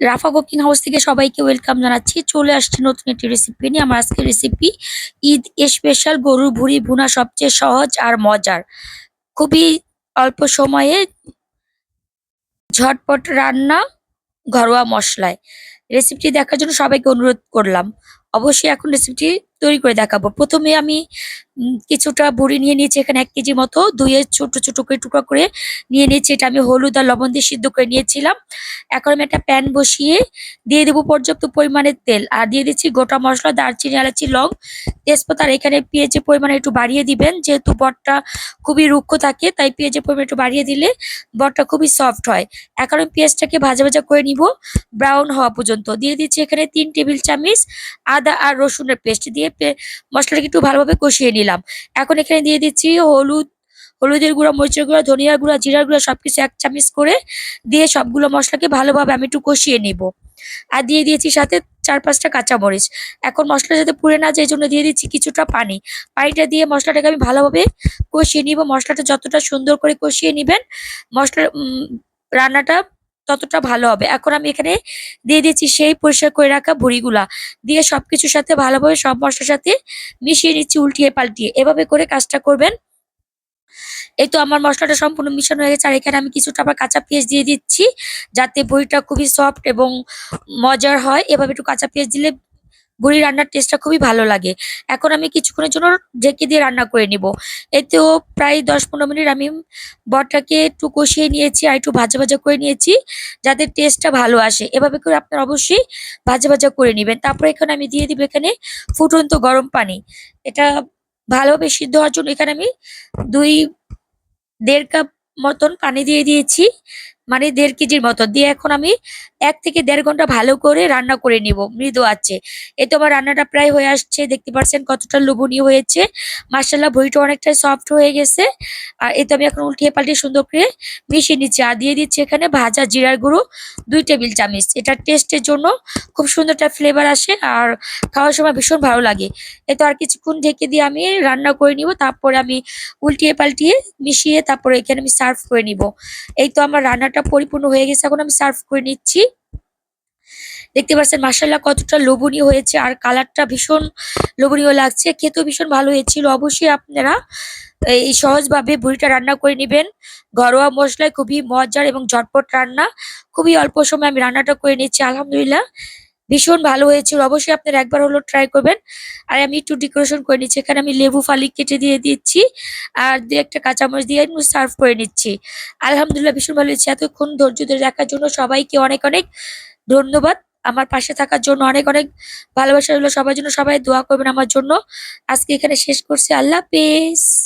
রাফা cooking house থেকে সবাইকে welcome জানাচ্ছি। চলে আসছে নতুন একটি রেসিপি নিয়ে। আমার আজকের রেসিপি ঈদ স্পেশাল গরুর ভুড়ি ভুনা সবচেয়ে সহজ আর মজার। খুবই অল্প সময়ে ঝটপট রান্না ঘরোয়া মশলায়। রেসিপিটি দেখার জন্য সবাইকে অনুরোধ করলাম। অবশ্যই এখন রেসিপিটি তৈরি করে দেখাবো। প্রথমে আমি কিছুটা বড়ি নিয়ে নিয়েছি, এখানে এক কেজি মতো। ধুয়ে ছোট ছোট করে টুকরো করে নিয়ে নিয়েছি। এটা আমি হলুদ আর লবণ দিয়ে সিদ্ধ করে নিয়েছিলাম। এখন আমি একটা প্যান বসিয়ে দিয়ে দেবো পর্যাপ্ত পরিমাণের তেল। আর দিয়ে দিচ্ছি গোটা মশলা, দারচিনি, এলাচি, লং তেজপাতা। আর এখানে পেঁয়াজের পরিমাণ একটু বাড়িয়ে দিবেন। যেহেতু বটটা খুবই রুক্ষ থাকে, তাই পেঁয়াজের পরিমাণ একটু বাড়িয়ে দিলে বটটা খুবই সফট হয়। এখন আমি পেঁয়াজটাকে ভাজা ভাজা করে নিব ব্রাউন হওয়া পর্যন্ত। দিয়ে দিচ্ছি এখানে তিন টেবিল চামচ আদা আর রসুনের পেস্ট দিয়ে মশলাটাকে একটু ভালোভাবে কষিয়ে নিলাম। এখন এখানে দিয়ে দিচ্ছি হলুদ, হলুদের গুঁড়া, মরিচের গুঁড়া, ধনিয়ার গুঁড়া, জিরার গুঁড়া, সবকিছু এক চামচ করে দিয়ে সবগুলো মশলাকে ভালোভাবে আমি একটু কষিয়ে নিব। আর দিয়ে দিয়েছি সাথে চার পাঁচটা কাঁচামরিচ। এখন মশলা যাতে পুড়ে না যায়, এই জন্য দিয়ে দিচ্ছি কিছুটা পানি। পানিটা দিয়ে মশলাটাকে আমি ভালোভাবে কষিয়ে নিব। মশলাটা যতটা সুন্দর করে কষিয়ে নেবেন মশলা রান্নাটা ততটা ভালো হবে। এখন আমি এখানে দিয়ে দিচ্ছি সেই পরিষ্কার করে রাখা ভুড়িগুলা। দিয়ে সব কিছুর সাথে ভালোভাবে সব মশলার সাথে মিশিয়ে নিচ্ছি, উল্টিয়ে পাল্টিয়ে। এভাবে করে কাজটা করবেন। এই তো আমার মশলাটা সম্পূর্ণ মিশানো হয়ে গেছে। আর এখানে আমি কিছুটা আবার কাঁচা পেঁয়াজ দিয়ে দিচ্ছি, যাতে বড়িটা খুবই সফট এবং মজার হয়। এভাবে একটু কাঁচা পেঁয়াজ দিলে বড়ি রান্নার টেস্টটা খুবই ভালো লাগে। এখন আমি কিছুক্ষণের জন্য ঢেকে দিয়ে রান্না করে নিব। এতেও প্রায় দশ পনেরো মিনিট আমি বটটাকে একটু কষিয়ে নিয়েছি আর একটু ভাজা ভাজা করে নিয়েছি যাতে টেস্টটা ভালো আসে। এভাবে করে আপনারা অবশ্যই ভাজা ভাজা করে নেবেন। তারপরে এখানে আমি দিয়ে দিব এখানে ফুটন্ত গরম পানি। এটা ভালোভাবে সিদ্ধ হওয়ার জন্য এখানে আমি দুই দেড় কাপ মতন পানি দিয়ে দিয়েছি। মানে দেড় কেজির মতো। দিয়ে এখন আমি এক থেকে দেড় ঘণ্টা ভালো করে রান্না করে নিব। মৃদু আছে এই তো আমার রান্নাটা প্রায় হয়ে আসছে। দেখতে পাচ্ছেন কতটা লোভনীয় হয়েছে। মাসাল্লাহ বইটা অনেকটাই সফট হয়ে গেছে। আর এই তো আমি এখন উল্টিয়ে পাল্টিয়ে সুন্দর করে মিশিয়ে নিচ্ছি। আর দিয়ে দিচ্ছি এখানে ভাজা জিরার গুঁড়ো, দুই টেবিল চামচ। এটা টেস্টের জন্য খুব সুন্দর একটা ফ্লেভার আসে আর খাওয়ার সময় ভীষণ ভালো লাগে। এই তো আর কিছুক্ষণ ঢেকে দিয়ে আমি রান্না করে নিব। তারপরে আমি উল্টিয়ে পাল্টিয়ে মিশিয়ে তারপরে এখানে আমি সার্ভ করে নিব। এই তো আমার রান্নাটা পরিপূর্ণ হয়ে গেছে এখন আমি সার্ভ করে নিচ্ছি। দেখতে পাচ্ছেন মাসাল্লাহ কতটা লোভনীয় হয়েছে আর কালারটা ভীষণ লোভনীয় লাগছে। খেতেও ভীষণ ভালো হয়েছিল। অবশ্যই আপনারা এই সহজভাবে বুড়িটা রান্না করে নেবেন। ঘরোয়া মশলায় খুবই মজার এবং ঝটপট রান্না। খুবই অল্প সময় আমি রান্নাটা করে নিচ্ছি, আলহামদুলিল্লাহ। ভীষণ ভালো হয়েছিল অবশ্যই আপনারা একবার হলো ট্রাই করবেন। আর আমি একটু ডেকোরেশন করে নিচ্ছি। এখানে আমি লেবু, ফালি কেটে দিয়ে দিচ্ছি। আর দু একটা কাঁচামরিচ দিয়ে সার্ভ করে নিচ্ছি। আলহামদুলিল্লাহ ভীষণ ভালো হয়েছে। এতক্ষণ ধৈর্য ধরে রাখার জন্য সবাইকে অনেক অনেক ধন্যবাদ। আমার পাশে থাকার জন্য অনেক অনেক ভালোবাসা হলো সবার জন্য সবাই দোয়া করবেন আমার জন্য। আজকে এখানে শেষ করছি। আল্লাহ হাফেজ।